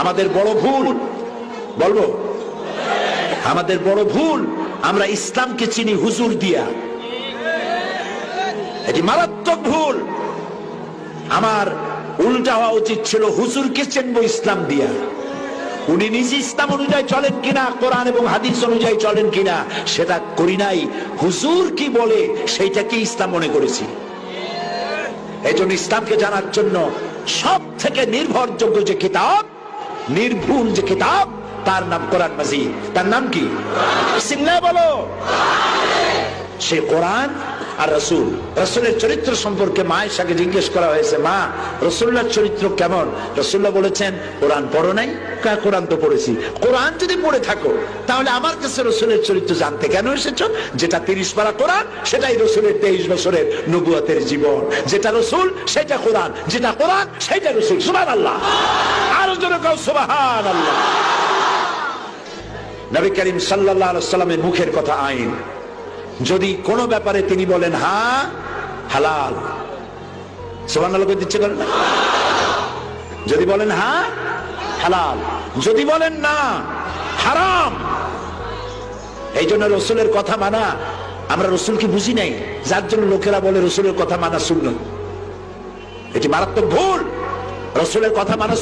আমাদের বড় ভুল। বলব? আমাদের বড় ভুল, আমরা ইসলামকে চিনি হুজুর দিয়া। এটি মারাত্মক ভুল। আমার উল্টা হওয়া উচিত ছিল, হুজুরকে চিনবো ইসলাম দিয়া। উনি নিজে ইসলাম অনুযায়ী চলেন কিনা, কোরআন এবং হাদিস অনুযায়ী চলেন কিনা, সেটা করি নাই। হুজুর কি বলে সেইটাকে ইসলাম মনে করেছি। এই জন্য ইসলামকে জানার জন্য সব থেকে নির্ভরযোগ্য যে কিতাব নির্ভুল যে কিতাব, তার নাম কোরআন মাজিদ। তার নাম কি? বলো। সে কোরআন আর রসুল। রসুলের চরিত্র সম্পর্কে মায়ের সাথে জিজ্ঞেস করা হয়েছে, মা রসুল্লার চরিত্র কেমন? রসুল্লাহ বলেছেন, কোরআন পড়ো নাই কোরআন তো পড়েছি। কোরআন যদি পড়ে থাকো, তাহলে আমার কাছে রসুলের চরিত্র জানতে কেন এসেছ? যেটা তিরিশ পারা কোরআন, সেটাই রসুলের তেইশ বছরের নবুয়াতের জীবন। যেটা রসুল, সেটা কোরআন। যেটা কোরআন, সেটা রসুল। সুবাহ আল্লাহ আরও জোরে কাউ সুবাহান নবী করিম আলাইহি সাল্লামের মুখের কথা আইন। যদি কোনো ব্যাপারে তিনি বলেন হ্যাঁ হালাল। সুবহানাল্লাহ কই দিচ্ছে করেন না? যদি বলেন হ্যাঁ হালাল। যদি বলেন, না, হারাম। এই জন্য রসুলের কথা মানা, আমরা রসুল রসুলকে বুঝি নাই? যার জন্য লোকেরা বলে রসুলের কথা মানা শূন্য। এটি মারাত্মক ভুল। রসুলের কথা মানা